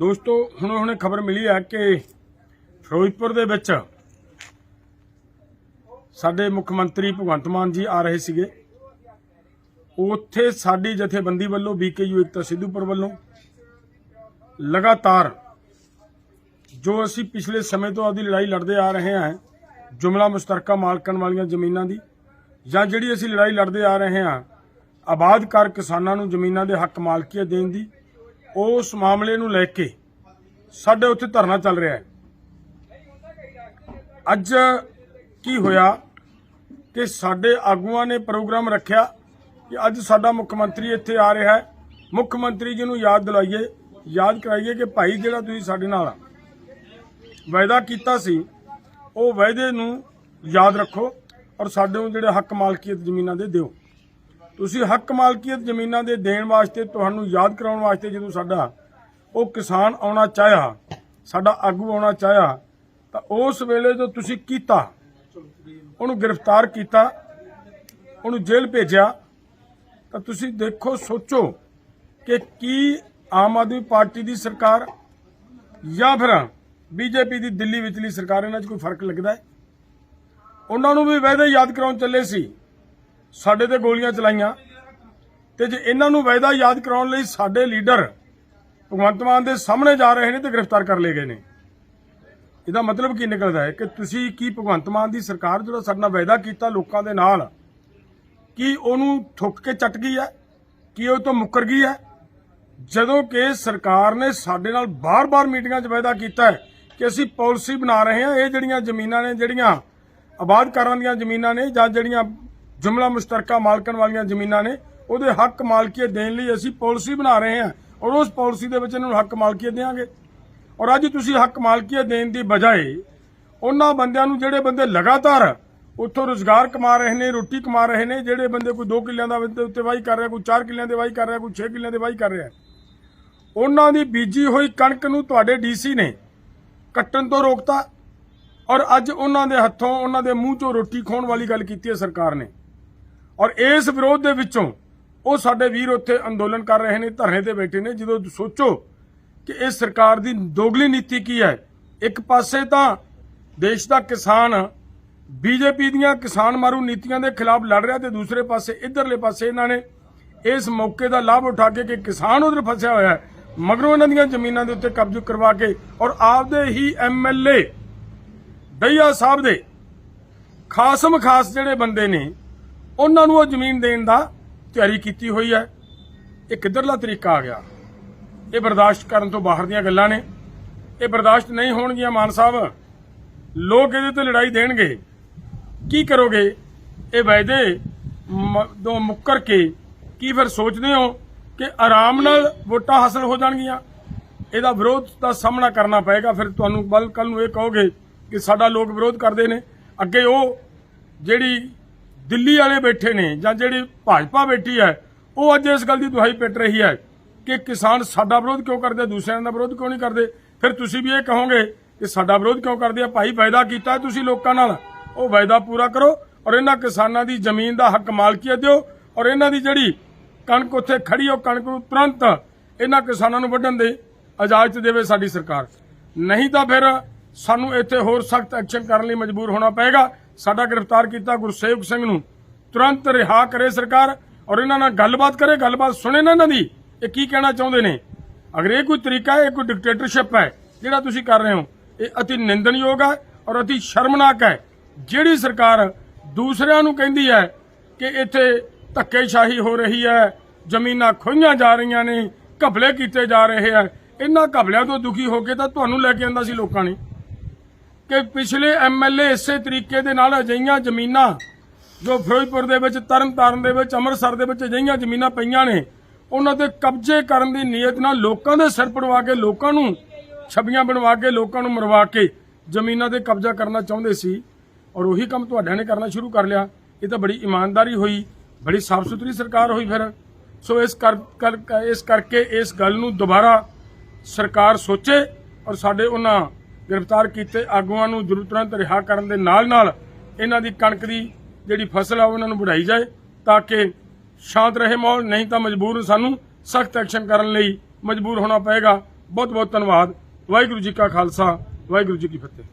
ਦੋਸਤੋ, ਹੁਣ ਹੁਣੇ ਖਬਰ ਮਿਲੀ ਹੈ ਕਿ ਫਿਰੋਜ਼ਪੁਰ ਦੇ ਵਿੱਚ ਸਾਡੇ ਮੁੱਖ ਮੰਤਰੀ ਭਗਵੰਤ ਮਾਨ ਜੀ ਆ ਰਹੇ ਸੀਗੇ। ਉੱਥੇ ਸਾਡੀ ਜਥੇਬੰਦੀ ਵੱਲੋਂ ਬੀਕੇਯੂ ਇਕਤਾ ਸਿੱਧੂਪੁਰ ਵੱਲੋਂ ਲਗਾਤਾਰ ਜੋ ਅਸੀਂ ਪਿਛਲੇ ਸਮੇਂ ਤੋਂ ਆਪਦੀ ਲੜਾਈ ਲੜਦੇ ਆ ਰਹੇ ਹਾਂ, ਜੁਮਲਾ ਮੁਸ਼ਤਰਕਾ ਮਾਲਕਣ ਵਾਲੀਆਂ ਜ਼ਮੀਨਾਂ ਦੀ ਜਾਂ ਜਿਹੜੀ ਅਸੀਂ ਲੜਾਈ ਲੜਦੇ ਆ ਰਹੇ ਹਾਂ, ਆਬਾਦ ਕਰ ਕਿਸਾਨਾਂ ਨੂੰ ਜ਼ਮੀਨਾਂ ਦੇ ਹੱਕ ਮਾਲਕੀਅਤ ਦੇਣ ਦੀ ਉਸ ਮਾਮਲੇ ਨੂੰ ਲੈ ਕੇ ਸਾਡੇ ਉੱਥੇ ਧਰਨਾ ਚੱਲ ਰਿਹਾ ਹੈ। ਅੱਜ ਕੀ ਹੋਇਆ ਕਿ ਸਾਡੇ ਆਗੂਆਂ ਨੇ ਪ੍ਰੋਗਰਾਮ ਰੱਖਿਆ ਕਿ ਅੱਜ ਸਾਡਾ ਮੁੱਖ ਮੰਤਰੀ ਇੱਥੇ ਆ ਰਿਹਾ ਹੈ। ਮੁੱਖ ਮੰਤਰੀ ਜੀ ਨੂੰ ਯਾਦ ਦਿਲਾਈਏ, ਯਾਦ ਕਰਾਈਏ ਕਿ ਭਾਈ ਜਿਹੜਾ ਤੁਸੀਂ ਸਾਡੇ ਨਾਲ ਵਾਅਦਾ ਕੀਤਾ ਸੀ, ਉਹ ਵਾਅਦੇ ਨੂੰ ਯਾਦ ਰੱਖੋ ਔਰ ਸਾਡੇ ਨੂੰ ਜਿਹੜੇ ਹੱਕ ਮਾਲਕੀਅਤ ਜ਼ਮੀਨਾਂ ਦੇ ਦਿਓ। ਤੁਸੀਂ ਹੱਕ ਮਾਲਕੀਅਤ ਜ਼ਮੀਨਾਂ ਦੇ ਦੇਣ ਵਾਸਤੇ ਤੁਹਾਨੂੰ ਯਾਦ ਕਰਾਉਣ ਵਾਸਤੇ ਜਦੋਂ ਸਾਡਾ ਉਹ ਕਿਸਾਨ ਆਉਣਾ ਚਾਹਿਆ, ਸਾਡਾ ਆਗੂ ਆਉਣਾ ਚਾਹਿਆ, ਤਾਂ ਉਸ ਵੇਲੇ ਜੋ ਤੁਸੀਂ ਕੀਤਾ, ਉਹਨੂੰ ਗ੍ਰਿਫਤਾਰ ਕੀਤਾ, ਉਹਨੂੰ ਜੇਲ੍ਹ ਭੇਜਿਆ, ਤਾਂ ਤੁਸੀਂ ਦੇਖੋ, ਸੋਚੋ ਕਿ ਕੀ ਆਮ ਆਦਮੀ ਪਾਰਟੀ ਦੀ ਸਰਕਾਰ ਜਾਂ ਫਿਰ ਬੀਜੇਪੀ ਦੀ ਦਿੱਲੀ ਵਿਚਲੀ ਸਰਕਾਰ, ਇਹਨਾਂ 'ਚ ਕੋਈ ਫ਼ਰਕ ਲੱਗਦਾ ਹੈ? ਉਹਨਾਂ ਨੂੰ ਵੀ ਵਾਅਦੇ ਯਾਦ ਕਰਾਉਣ ਚੱਲੇ ਸੀ। ਸਾਡੇ ਤੇ ਗੋਲੀਆਂ ਚਲਾਈਆਂ। ਤੇ ਜੇ ਇਹਨਾਂ ਨੂੰ ਵਾਅਦਾ ਯਾਦ ਕਰਾਉਣ ਲਈ ਸਾਡੇ ਲੀਡਰ ਭਗਵੰਤ ਮਾਨ ਦੇ ਸਾਹਮਣੇ ਜਾ ਰਹੇ ਨੇ ਤੇ ਗ੍ਰਿਫਤਾਰ ਕਰ ਲਏ ਗਏ ਨੇ। ਇਹਦਾ ਮਤਲਬ ਕੀ ਨਿਕਲਦਾ ਹੈ ਕਿ ਤੁਸੀਂ ਕੀ ਭਗਵੰਤ ਮਾਨ ਦੀ ਸਰਕਾਰ ਜਿਹੜਾ ਸਾਡੇ ਨਾਲ ਵਾਅਦਾ ਕੀਤਾ ਲੋਕਾਂ ਦੇ ਨਾਲ, ਕੀ ਉਹਨੂੰ ਠੁੱਕ ਕੇ ਚੱਟ ਗਈ ਹੈ? ਕੀ ਉਹ ਤੋਂ ਮੁੱਕਰ ਗਈ ਹੈ? ਜਦੋਂ ਕਿ ਸਰਕਾਰ ਨੇ ਸਾਡੇ ਨਾਲ ਬਾਰ-ਬਾਰ ਮੀਟਿੰਗਾਂ 'ਚ ਵਾਅਦਾ ਕੀਤਾ ਹੈ ਕਿ ਅਸੀਂ ਪਾਲਿਸੀ ਬਣਾ ਰਹੇ ਹਾਂ, ਇਹ ਜਿਹੜੀਆਂ ਜ਼ਮੀਨਾਂ ਨੇ, ਜਿਹੜੀਆਂ ਆਬਾਦ ਕਰਨ ਦੀਆਂ ਜ਼ਮੀਨਾਂ ਨੇ ਜਾਂ ਜਿਹੜੀਆਂ ਜੁਮਲਾ ਮੁਸ਼ਤਰਕਾ ਮਾਲਕਣ ਵਾਲੀਆਂ ਜ਼ਮੀਨਾਂ ਨੇ ਉਹਦੇ ਹੱਕ ਮਾਲਕੀਅਤ ਦੇਣ ਲਈ ਅਸੀਂ ਪਾਲਿਸੀ ਬਣਾ ਰਹੇ ਹਾਂ ਔਰ ਉਸ ਪਾਲਿਸੀ ਦੇ ਵਿੱਚ ਇਹਨਾਂ ਨੂੰ ਹੱਕ ਮਾਲਕੀਅਤ ਦੇਵਾਂਗੇ ਔਰ ਅੱਜ ਤੁਸੀਂ ਹੱਕ ਮਾਲਕੀਅਤ ਦੇਣ ਦੀ ਬਜਾਏ ਉਹਨਾਂ ਬੰਦਿਆਂ ਨੂੰ ਜਿਹੜੇ ਬੰਦੇ ਲਗਾਤਾਰ ਉੱਥੋਂ ਰੋਜ਼ਗਾਰ ਕਮਾ ਰਹੇ ਨੇ, ਰੋਟੀ ਕਮਾ ਰਹੇ ਨੇ, ਜਿਹੜੇ ਬੰਦੇ ਕੋਈ 2 ਕਿੱਲਿਆਂ ਦਾ ਦੇ ਉੱਤੇ ਵਾਹੀ ਕਰ ਰਿਹਾ, ਕੋਈ 4 ਕਿੱਲਿਆਂ ਦੇ ਵਾਹੀ ਕਰ ਰਿਹਾ, ਕੋਈ 6 ਕਿੱਲਿਆਂ ਦੇ ਵਾਹੀ ਕਰ ਰਿਹਾ। ਉਹਨਾਂ ਦੀ ਬੀਜੀ ਹੋਈ ਕਣਕ ਨੂੰ ਤੁਹਾਡੇ ਡੀਸੀ ਨੇ ਕੱਟਣ ਤੋਂ ਰੋਕਤਾ ਔਰ ਅੱਜ ਉਹਨਾਂ ਦੇ ਹੱਥੋਂ, ਉਹਨਾਂ ਦੇ ਮੂੰਹ ਚੋਂ ਰੋਟੀ ਖਾਣ ਵਾਲੀ ਗੱਲ ਕੀਤੀ ਹੈ ਸਰਕਾਰ ਨੇ। ਔਰ ਇਸ ਵਿਰੋਧ ਦੇ ਵਿੱਚੋਂ ਉਹ ਸਾਡੇ ਵੀਰ ਉੱਥੇ ਅੰਦੋਲਨ ਕਰ ਰਹੇ ਨੇ, ਧਰਨੇ ਤੇ ਬੈਠੇ ਨੇ। ਜਦੋਂ ਸੋਚੋ ਕਿ ਇਸ ਸਰਕਾਰ ਦੀ ਦੋਗਲੀ ਨੀਤੀ ਕੀ ਹੈ, ਇੱਕ ਪਾਸੇ ਤਾਂ ਦੇਸ਼ ਦਾ ਕਿਸਾਨ, ਬੀਜੇਪੀ ਦੀਆਂ ਕਿਸਾਨ ਮਾਰੂ ਨੀਤੀਆਂ ਦੇ ਖਿਲਾਫ ਲੜ ਰਿਹਾ ਤੇ ਦੂਸਰੇ ਪਾਸੇ, ਇਧਰਲੇ ਪਾਸੇ ਇਹਨਾਂ ਨੇ ਇਸ ਮੌਕੇ ਦਾ ਲਾਭ ਉਠਾ ਕੇ ਕਿ ਕਿਸਾਨ ਉਧਰ ਫਸਿਆ ਹੋਇਆ ਹੈ। ਮਗਰੋਂ ਇਹਨਾਂ ਦੀਆਂ ਜ਼ਮੀਨਾਂ ਦੇ ਉੱਤੇ ਕਬਜ਼ਾ ਕਰਵਾ ਕੇ ਔਰ ਆਪਦੇ ਹੀ ਐਮਐਲਏ ਦਈਆ ਸਾਹਿਬ ਦੇ ਖਾਸਮ ਖਾਸ ਜਿਹੜੇ ਬੰਦੇ ਨੇ ਉਹਨਾਂ ਨੂੰ ਉਹ ਜ਼ਮੀਨ ਦੇਣ ਦਾ ਤਿਆਰੀ ਕੀਤੀ ਹੋਈ ਹੈ। ਇਹ ਕਿੱਧਰਲਾ ਤਰੀਕਾ ਆ ਗਿਆ? ਇਹ ਬਰਦਾਸ਼ਤ ਕਰਨ ਤੋਂ ਬਾਹਰ ਦੀਆਂ ਗੱਲਾਂ ਨੇ। ਇਹ ਬਰਦਾਸ਼ਤ ਨਹੀਂ ਹੋਣਗੀਆਂ ਮਾਨ ਸਾਹਿਬ। ਲੋਕ ਇਹਦੇ ਤੇ ਲੜਾਈ ਦੇਣਗੇ। ਕੀ ਕਰੋਗੇ? ਇਹ ਵਾਅਦੇ ਮ- ਤੋਂ ਮੁੱਕਰ ਕੇ ਕੀ ਫਿਰ ਸੋਚਦੇ ਹੋ ਕਿ ਆਰਾਮ ਨਾਲ ਵੋਟਾਂ ਹਾਸਲ ਹੋ ਜਾਣਗੀਆਂ? ਇਹਦਾ ਵਿਰੋਧ ਦਾ ਸਾਹਮਣਾ ਕਰਨਾ ਪਏਗਾ। ਫਿਰ ਤੁਹਾਨੂੰ ਬਲ ਕੱਲ ਨੂੰ ਇਹ ਕਹੋਗੇ ਕਿ ਸਾਡਾ ਲੋਕ ਵਿਰੋਧ ਕਰਦੇ ਨੇ। ਅੱਗੇ ਉਹ ਜਿਹੜੀ ਦਿੱਲੀ ਵਾਲੇ ਬੈਠੇ ਨੇ ਜਾਂ ਜਿਹੜੀ ਭਾਜਪਾ ਬੈਠੀ ਹੈ, ਉਹ ਅੱਜ ਇਸ ਗੱਲ ਦੀ ਦੁਹਾਈ ਪਿੱਟ ਰਹੀ ਹੈ ਕਿ ਕਿਸਾਨ ਸਾਡਾ ਵਿਰੋਧ ਕਿਉਂ ਕਰਦੇ, ਦੂਸਰਿਆਂ ਦਾ ਵਿਰੋਧ ਕਿਉਂ ਨਹੀਂ ਕਰਦੇ? ਫਿਰ ਤੁਸੀਂ ਵੀ ਇਹ ਕਹੋਗੇ ਕਿ ਸਾਡਾ ਵਿਰੋਧ ਕਿਉਂ ਕਰਦੇ ਆ? ਭਾਈ ਵਾਅਦਾ ਕੀਤਾ ਤੁਸੀਂ ਲੋਕਾਂ ਨਾਲ। ਉਹ ਵਾਅਦਾ ਪੂਰਾ ਕਰੋ ਔਰ ਇਹਨਾਂ ਕਿਸਾਨਾਂ ਦੀ ਜ਼ਮੀਨ ਦਾ ਹੱਕ ਮਾਲਕੀਅਤ ਦਿਓ ਔਰ ਇਹਨਾਂ ਦੀ ਜਿਹੜੀ ਕਣਕ ਉੱਥੇ ਖੜੀ ਉਹ ਕਣਕ ਨੂੰ ਤੁਰੰਤ ਇਹਨਾਂ ਕਿਸਾਨਾਂ ਨੂੰ ਵੱਢਣ ਦੇ ਇਜਾਜ਼ਤ ਦੇਵੇ ਸਾਡੀ ਸਰਕਾਰ। ਨਹੀਂ ਤਾਂ ਫਿਰ ਸਾਨੂੰ ਇੱਥੇ ਹੋਰ ਸਖਤ ਐਕਸ਼ਨ ਕਰਨ ਲਈ ਮਜਬੂਰ ਹੋਣਾ ਪਏਗਾ। ਸਾਡਾ ਗ੍ਰਿਫਤਾਰ ਕੀਤਾ ਗੁਰਸੇਵਕ ਸਿੰਘ ਨੂੰ। ਤੁਰੰਤ ਰਿਹਾ ਕਰੇ ਸਰਕਾਰ ਔਰ ਇਹਨਾਂ ਨਾਲ ਗੱਲਬਾਤ ਕਰੇ, ਗੱਲਬਾਤ ਸੁਣੇ ਨਾ ਇਹਨਾਂ ਦੀ। ਇਹ ਕੀ ਕਹਿਣਾ ਚਾਹੁੰਦੇ ਨੇ? ਅਗਰ ਇਹ ਕੋਈ ਤਰੀਕਾ ਹੈ, ਇਹ ਕੋਈ ਡਿਕਟੇਟਰਸ਼ਿਪ ਹੈ, ਜਿਹੜਾ ਤੁਸੀਂ ਕਰ ਰਹੇ ਹੋ, ਇਹ ਅਤੀ ਨਿੰਦਣਯੋਗ ਹੈ ਔਰ ਅਤੀ ਸ਼ਰਮਨਾਕ ਹੈ। ਜਿਹੜੀ ਸਰਕਾਰ ਦੂਸਰਿਆਂ ਨੂੰ ਕਹਿੰਦੀ ਹੈ ਕਿ ਇੱਥੇ ਧੱਕੇਸ਼ਾਹੀ ਹੋ ਰਹੀ ਹੈ, ਜ਼ਮੀਨਾਂ ਖੋਈਆਂ ਜਾ ਰਹੀਆਂ ਨੇ, ਘਪਲੇ ਕੀਤੇ ਜਾ ਰਹੇ ਆ ਇਹਨਾਂ ਘਪਲਿਆਂ ਤੋਂ ਦੁਖੀ ਹੋ ਕੇ ਤਾਂ ਤੁਹਾਨੂੰ ਲੈ ਕੇ ਆਂਦਾ ਸੀ ਲੋਕਾਂ ਨੇ। ਕਿ ਪਿਛਲੇ ਐਮਐਲਏ ਇਸੇ ਤਰੀਕੇ ਦੇ ਨਾਲ ਅਜਈਆਂ ਜ਼ਮੀਨਾਂ ਜੋ ਫਿਰੋਜ਼ਪੁਰ ਦੇ ਵਿੱਚ, ਤਰਨਤਾਰਨ ਦੇ ਵਿੱਚ, ਅੰਮ੍ਰਿਤਸਰ ਦੇ ਵਿੱਚ ਅਜਈਆਂ ਜ਼ਮੀਨਾਂ ਪਈਆਂ ਨੇ, ਉਹਨਾਂ ਤੇ ਕਬਜ਼ੇ ਕਰਨ ਦੀ ਨੀਅਤ ਨਾਲ ਲੋਕਾਂ ਦੇ ਸਿਰ ਪੜਵਾ ਕੇ, ਲੋਕਾਂ ਨੂੰ ਛਬੀਆਂ ਬਣਵਾ ਕੇ, ਲੋਕਾਂ ਨੂੰ ਮਰਵਾ ਕੇ ਜ਼ਮੀਨਾਂ ਤੇ ਕਬਜ਼ਾ ਕਰਨਾ ਚਾਹੁੰਦੇ ਸੀ ਔਰ ਉਹੀ ਕੰਮ ਤੁਹਾਡਿਆਂ ਨੇ ਕਰਨਾ ਸ਼ੁਰੂ ਕਰ ਲਿਆ। ਇਹ ਤਾਂ ਬੜੀ ਇਮਾਨਦਾਰੀ ਹੋਈ, ਬੜੀ ਸਾਫ਼ ਸੁਥਰੀ ਸਰਕਾਰ ਹੋਈ ਫਿਰ। ਸੋ ਇਸ ਕਰ, ਕਰ- ਇਸ ਕਰਕੇ ਇਸ ਗੱਲ ਨੂੰ ਦੁਬਾਰਾ ਸਰਕਾਰ ਸੋਚੇ ਔਰ ਸਾਡੇ ਉਹਨਾਂ ਗ੍ਰਿਫਤਾਰ ਕੀਤੇ ਆਗੂਆਂ ਨੂੰ ਜ਼ਰੂਰ ਤੁਰੰਤ ਰਿਹਾ ਕਰਨ ਦੇ ਨਾਲ ਨਾਲ ਇਹਨਾਂ ਦੀ ਕਣਕ ਦੀ ਜਿਹੜੀ ਫਸਲ ਆ ਉਹਨਾਂ ਨੂੰ ਵਧਾਈ ਜਾਏ ਤਾਂ ਕਿ ਸ਼ਾਂਤ ਰਹੇ ਮਾਹੌਲ, ਨਹੀਂ ਤਾਂ ਮਜਬੂਰ ਸਾਨੂੰ ਸਖਤ ਐਕਸ਼ਨ ਕਰਨ ਲਈ ਮਜਬੂਰ ਹੋਣਾ ਪਏਗਾ। ਬਹੁਤ ਬਹੁਤ ਧੰਨਵਾਦ। ਵਾਹਿਗੁਰੂ ਜੀ ਕਾ ਖਾਲਸਾ, ਵਾਹਿਗੁਰੂ ਜੀ ਕੀ ਫਤਿਹ।